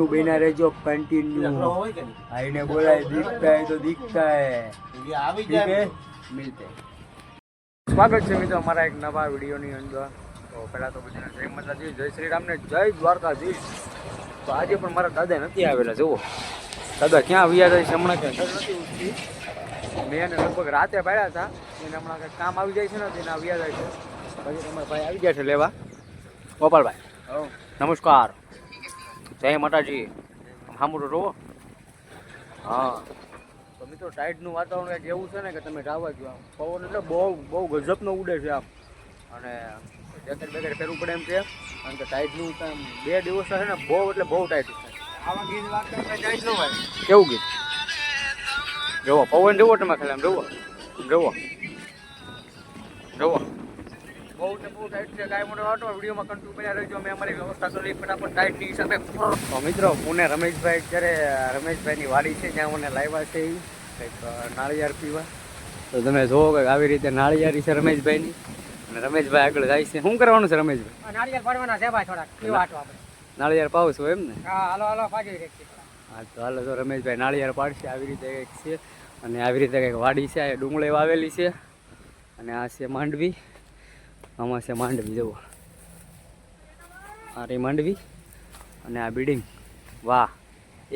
Continue બના રહેજો continue આઈને બોલાય દીખતા હે તો દીખતા હે આવી જાય મિલતે. સ્વાગત છે મિત્રો અમારા એક નવા વિડીયોની અંદર. તો પહેલાં તો બધાને જય માતાજી જય શ્રી રામને જય દ્વારકાધીશ. તો આજે પણ મારા દાદા નથી આવેલા જુઓ. દાદા ક્યાં આવ્યા જાય છે? હમણાં ક્યાં નથી ઉઠતી મેં એને લગભગ રાતે પાડ્યા હતા. એને હમણાં કંઈક કામ આવી જાય છે ને તેને આવ્યા જાય છે. પછી તમારા ભાઈ આવી ગયા છે લેવા. ગોપાલભાઈ નમસ્કાર. જય માતાજી. સાંભળો રહો હા. તો મિત્રો સાઈડનું વાતાવરણ કંઈક એવું છે ને કે તમે જાવા ગયો આમ. પવન એટલે બહુ બહુ ગજબનો ઉડે છે આમ. અને જેકેટ બેકેટ પહેરવું પડે એમ છે. કારણ કે ટાઈટનું કામ બે દિવસ છે ને બહુ એટલે બહુ ટાઈટ છે. આવા ગીત વાગતા જ ન ભાઈ કેવું ગીત? જુઓ પવન જુઓ તમે ખાલી આમ જુઓ જુઓ જુઓ બહુ બહુ ટાઈટ છે. કાંઈ મોટો વાટો. વિડીયોમાં કન્ટિન્યુ બન્યા રહેજો. અમે અમારી વ્યવસ્થા કરી ફટાફટ ટાઈટની હિસાબે તો મિત્રો પુણે રમેશભાઈ અત્યારે રમેશભાઈની વાડી છે. જ્યાં મને લાવ્યા છે એ કંઈક નાળિયેર પીવા. તો તમે જોવો કે આવી રીતે નાળિયારી છે રમેશભાઈની. અને રમેશભાઈ આગળ જાય છે. શું કરવાનું છે રમેશભાઈ? નારિયેળ પાડવાના છે ભાઈ થોડાક. પીવા આપણે. નાળિયેર પાવું છું એમ ને? હા હાલો હાલો પાડી હા તો હાલો તો રમેશભાઈ નાળિયેર પાડશે. આવી રીતે કંઈક છે. અને આવી રીતે કંઈક વાડી છે. ડુંગળી વાવેલી છે. અને આ છે માંડવી. આમાં છે માંડવી, જુઓ. આ રહી માંડવી અને આ બિલ્ડિંગ. વાહ,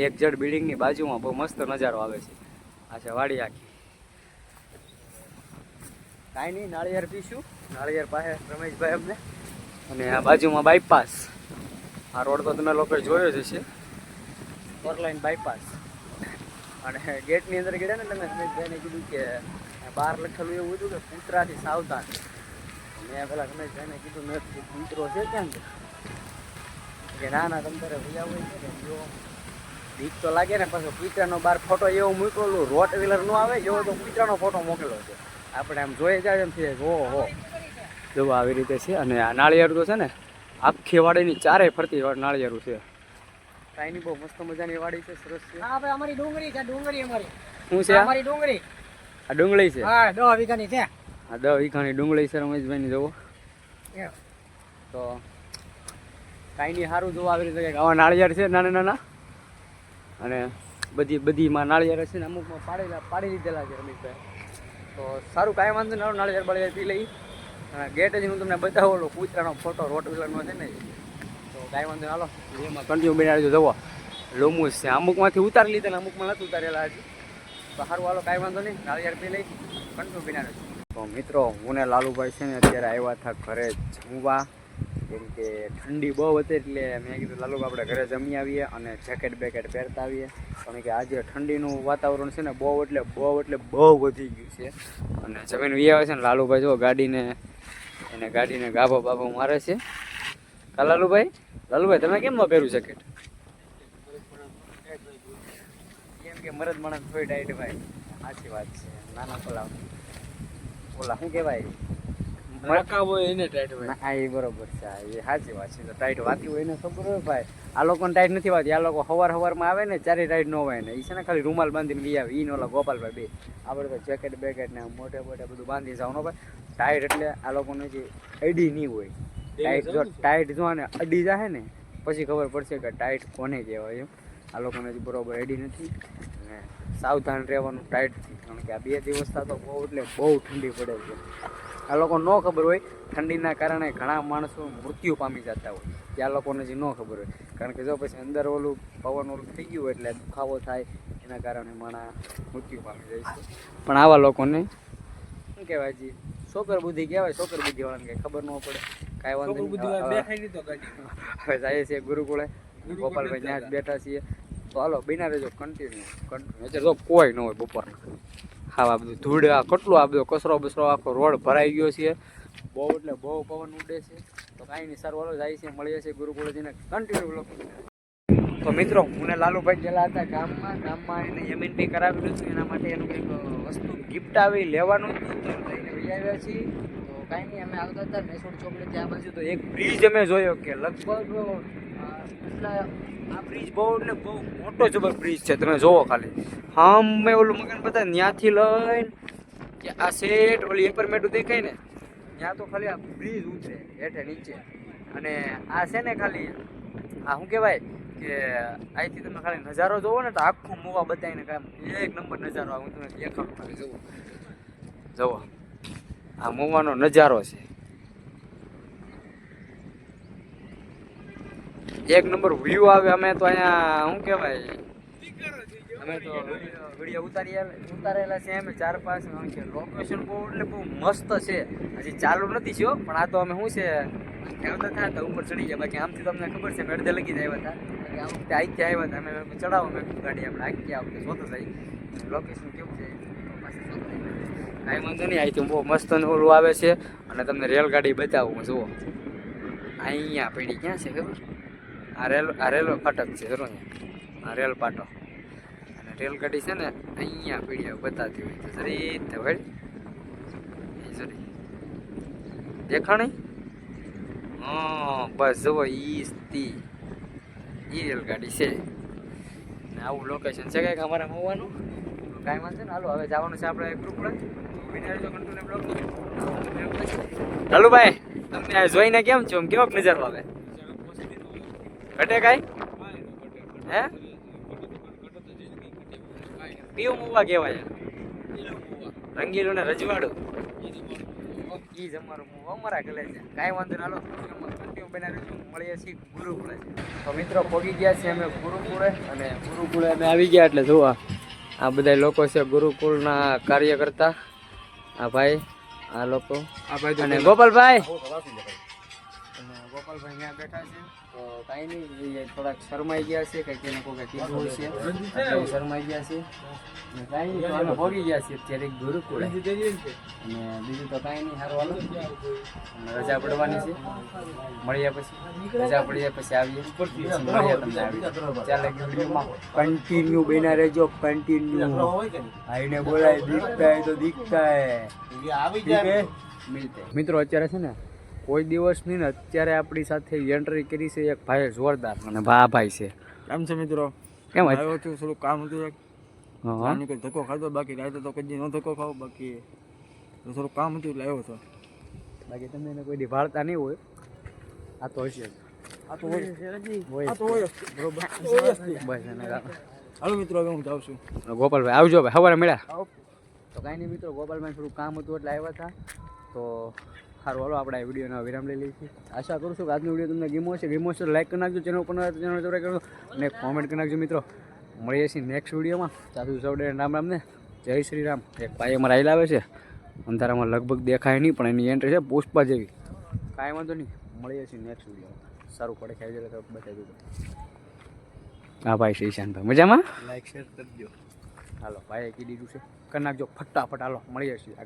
એક જડ બિલ્ડિંગની બાજુમાં બહુ મસ્ત નજારો આવે છે. આ છે વાડી આખી. કાંઈ નહીં, નાળિયેર પીશું. નાળિયેર પાસે રમેશભાઈ અમને. અને આ બાજુમાં બાયપાસ આ રોડ તો તમે લોકો જોયો જ હશે. ફોરલાઈન બાયપાસ અને ગેટની અંદર ગયા ને તમે રમેશભાઈને કીધું કે બહાર લખેલું એવું હતું કે કૂતરાથી સાવધાન. મેં પેલા રમેશભાઈને કીધું નથી મિત્રો છે કેમ કે ના ના તમે તારે ભૈયા હોય છે ને જો બીક તો લાગે ને પાછો કૂતરાનો બાર ફોટો એવો મૂકેલો રોટ વ્હીલર નો આવે એવો તો કૂતરાનો ફોટો મોકલેલો છે. આપણે આમ જોઈએ જાય એમ છે હો હો. જો આવી રીતે છે અને આ નાળિયેર તો છે ને આખી વાડીની ચારે ફરતી નાળિયેરું છે. કાંઈ બહુ મસ્ત મજાની વાડી છે સરસ છે. હા ભાઈ અમારી ડુંગળી છે ડુંગળી અમારી. શું છે અમારી ડુંગળી. આ ડુંગળી છે? હા દસ વીઘાની છે. આ દવ ઈખાણી ડુંગળી છે રમેશભાઈની જોવો. તો કાંઈ નહીં સારું જોવા આવી રીતે આવા નાળિયેર છે નાના નાના. અને બધી બધીમાં નાળિયેર છે ને અમુકમાં પાડેલા પાડી લીધેલા છે રમેશભાઈ. તો સારું કાંઈ વાંધો નહીં નાળિયેર બાળિયેર પી લઈ. અને ગેટ જ હું તમને બતાવું ઓલો કૂતરાનો ફોટો રોટ વ્હીલરનો છે ને. તો કાંઈ વાંધો હાલો. એમાં કન્ટિન્યુ બનાવી જવો લોમુસ છે. અમુકમાંથી ઉતારી લીધેલા ને અમુકમાં નથી ઉતારેલા હજી. તો સારું હાલો કાંઈ વાંધો નહીં નાળિયેર પી લઈ કન્ટિન્યુ બનાવી તો મિત્રો, હું ને લાલુભાઈ છે ને અત્યારે આવ્યા હતા ઘરે જમવા. કેમ કે ઠંડી બહુ હતી એટલે મેં કીધું, લાલુભાઈ, આપણે ઘરે જમી આવીએ અને જેકેટ બેકેટ પહેરતા આવીએ. કારણ કે આજે ઠંડીનું વાતાવરણ છે ને બહુ એટલે બહુ એટલે બહુ વધી ગયું છે. અને જમીન વી આવે છે ને, લાલુભાઈ જો ગાડીને, એને ગાડીને ગાભો બાભો મારે છે. કા લાલુભાઈ? લાલુભાઈ, તમે કેમ પહેર્યું જેકેટ કેમ કે મરદ માણસ થોડી ટાઈટ ભાઈ સાચી વાત છે. નાના પેલા ઓલા શું કહેવાય? રકાબ હોય એને ટાઈટ ના હા એ બરોબર છે એ સાચી વાત છે. તો ટાઈટ વાતી હોય એને ખબર હોય ભાઈ. આ લોકોને ટાઈટ નથી વાતી આ લોકો હવાર હવારમાં આવે ને ચારે ટાઈટ ન હોય ને. એ છે ને ખાલી રૂમાલ બાંધીને વી આવે. ઈ ઓલા ગોપાલભાઈ બે. આપણે તો જેકેટ બેકેટ ને મોટે મોટે બધું બાંધી જવાનું ભાઈ. ટાઈટ એટલે આ લોકોને જે અડી નહીં હોય. ટાઈટ જો ટાઈટ જો ને અડી જાય ને પછી ખબર પડશે કે ટાઈટ કોને કહેવાય એમ. આ લોકોને બરોબર એડી નથી. સાવધાન રહેવાનું ટાઈટથી કારણ કે આ બે દિવસ તો બહુ એટલે બહુ ઠંડી પડે છે. આ લોકો ન ખબર હોય ઠંડીના કારણે ઘણા માણસો મૃત્યુ પામી જતા હોય કે આ લોકોને જે ન ખબર હોય કારણ કે જો પછી અંદર ઓલું પવન ઓલું થઈ ગયું એટલે દુખાવો થાય એના કારણે માણસ મૃત્યુ પામી જાય છે. પણ આવા લોકોને શું કહેવાય જી શોકર બુદ્ધિ કહેવાય શોકર બુદ્ધિ વાળાને કંઈ ખબર ન પડે. કાંઈ વાંધો હવે જઈએ છીએ ગુરુકુળે. ગોપાલભાઈ ત્યાં જ બેઠા છીએ. તો હાલો, બિના રહેજો કન્ટિન્યુ કન્ટિન્યુ અત્યારે તો કોઈ ન હોય બપોર. હા, આ બધું ધૂળ, આ કેટલું આ બધો કચરો બસરો આખો રોડ ભરાઈ ગયો છે. બહુ એટલે બહુ પવન ઉડે છે. તો કાંઈ નહીં, સર, હાલો, જાય છે, મળીએ છીએ ગુરુકુળજીને. કન્ટિન્યુ તો મિત્રો, હું ને લાલુભાઈ ગયેલા હતા ગામમાં. ગામમાં એને યમીન કરાવેલું હતું એના માટે એનું કંઈક વસ્તુ ગિફ્ટ આવી લેવાનું. તો લઈને લઈ આવ્યા છીએ. તો કાંઈ નહીં, અમે આવતા હતા મેસોડ ચોકડી ત્યાં બાજુ. તો એક બ્રિજ અમે જોયો કે લગભગ આ બ્રિજ બહુ એટલે બહુ મોટો જબર બ્રિજ છે, તમે જોવો ખાલી. હા મેં ઓલું મકાન બતા ત્યાંથી લઈને કે આ સેટ ઓલી એપાર્ટમેન્ટ દેખાય ને, ત્યાં તો ખાલી આ બ્રિજ ઉતરે, હેઠે નીચે. અને આ છે ને ખાલી, આ શું કહેવાય કે અહીંથી તમે ખાલી નજારો જોવો ને તો આખું મોવા બતાવીને કામ એક નંબર નજારો હું તમને દેખાડું ખાલી જોવો જુઓ. આ મોવાનો નજારો છે. એક નંબર વ્યૂ આવે, અમે તો અહીંયા, શું કહેવાય? અમે તો વીડિયો ઉતારી ઉતારેલા છે અમે ચાર પાંચ લોકેશન બહુ, એટલે બહુ મસ્ત છે. હજી ચાલુ નથી થયો, પણ આ તો અમે શું છે, આવતા હતા તો ઉપર ચડી ગયા. બાકી આમથી તમને ખબર છે મેં લગી જ આવ્યા હતા. આ વખતે આઈ આવ્યા હતા. અમે ચડાવો મેં ગાડી આપણે આખી આ વખતે શોધો થઈ લોકેશન કેવું છે? જાય. કાંઈ વાંધો નહીં અહીંથી બહુ મસ્ત ઓલું આવે છે. અને તમને રેલગાડી બતાવું, જુઓ. અહીંયા પડી, ક્યાં છે ખબર? આ રેલ, આ રેલવે ફાટક છે જરો અહીંયા. આ રેલ પાટો. અને રેલગાડી છે ને અહીંયા પડી આવે બતાવતી હોય તો જરી તે વળ જરી. દેખાણી? બસ જુઓ, ઈ તી. ઈ રેલગાડી છે. ને આવું લોકેશન છે કંઈક અમારે મૂવવાનું કાંઈ વાંધો ને હાલો, હવે જવાનું છે આપણે ગ્રુપ હાલો ભાઈ તમને જોઈને કેમ છો? કેવો નજર આવે. ઘટે કાંઈ? હે? કયું મુવા કહેવાય. રંગીલું ને રજવાડું. ઈ જ અમારું મું અમારા ગલે છે. કાંઈ વાંધો ના હાલો કન્ટિન્યુ બનાવી રહીશું મળીએ છીએ ગુરુકુળે. તો મિત્રો પહોંચી ગયા છીએ અમે ગુરુકુળે અને ગુરુકુળે અમે આવી ગયા એટલે જોવા આ. બધા લોકો છે ગુરુકુળના કાર્યકર્તા. આ ભાઈ આ લોકો. આ ભાઈ અને ગોપાલભાઈ. અને ગોપાલભાઈ અહીંયા બેઠા છે. તો કાંઈ નહીં એ થોડાક શરમાઈ ગયા છે કંઈક એને કોઈ કીધું હોય છે. એટલે શરમાઈ ગયા છે. અને કાંઈ નહીં તો અમે ભોગી ગયા છીએ અત્યારે ગુરુકુળ અને બીજું તો કાંઈ નહીં સારું હાલો. અને રજા પડવાની છે. મળ્યા પછી. રજા પડી જાય પછી આવીએ તમને આવી. ચાલે વિડીયોમાં કન્ટિન્યુ બેના રહેજો કન્ટિન્યુ આઈને બોલાય દીખતા હે? તો. દીખતા હે મિત્રો અત્યારે છે ને કોઈ દિવસ નહીં ને અત્યારે આપણી સાથે એન્ટ્રી કરી છે એક ભાઈ જોરદાર અને ભા ભાઈ છે. કેમ છે મિત્રો? કેમ આવ્યો છું થોડું કામ હતું એક. આની કોઈ ધક્કો ખાધો બાકી રાતે તો કદી ન ધક્કો ખાવ બાકી થોડું કામ હતું એટલે આવ્યો હતો. બાકી તમે એને કોઈ દી ભાળતા નહીં હોય. આ તો હશે. આ તો હોય. હોય. આ તો હોય. બરોબર. બસ. એને હાલો મિત્રો હવે હું જાઉં છું. ગોપાલભાઈ આવજો ભાઈ સવારે મળ્યા. તો કાંઈ નહીં મિત્રો ગોપાલભાઈ થોડું કામ હતું એટલે આવ્યા હતા. તો સારું હાલો આપણે આ વિડીયોનો વિરામ લઈ લઈએ છીએ. આશા કરું છું કે આજનો વીડિયો તમને ગમ્યો હશે. ગમ્યો હશે લાઈક કરી નાખજો ચેનલ નવા ચેનલ સબસ્ક્રાઈબ કરજો. અને કોમેન્ટ કરી નાખજો મિત્રો. મળીએ છીએ નેક્સ્ટ વિડીયોમાં. સાધુ સૌડે રામ રામને જય શ્રી રામ. એક ભાઈ અમારા આવેલા આવે છે. અંધારામાં લગભગ દેખાય નહીં પણ એની એન્ટ્રી છે પુષ્પા જેવી. કાંઈ વાંધો નહીં. મળીએ છીએ નેક્સ્ટ વિડીયોમાં. સારું પડે ખાઈ જાય તો બતાવી દીધું. હા ભાઈ શ્રી શાંતભાઈ મજામાં? લાઈક શેર કરજો હાલો કીધી કીધું છે. કરી નાખજો. ફટાફટ હાલો મળીએ છીએ.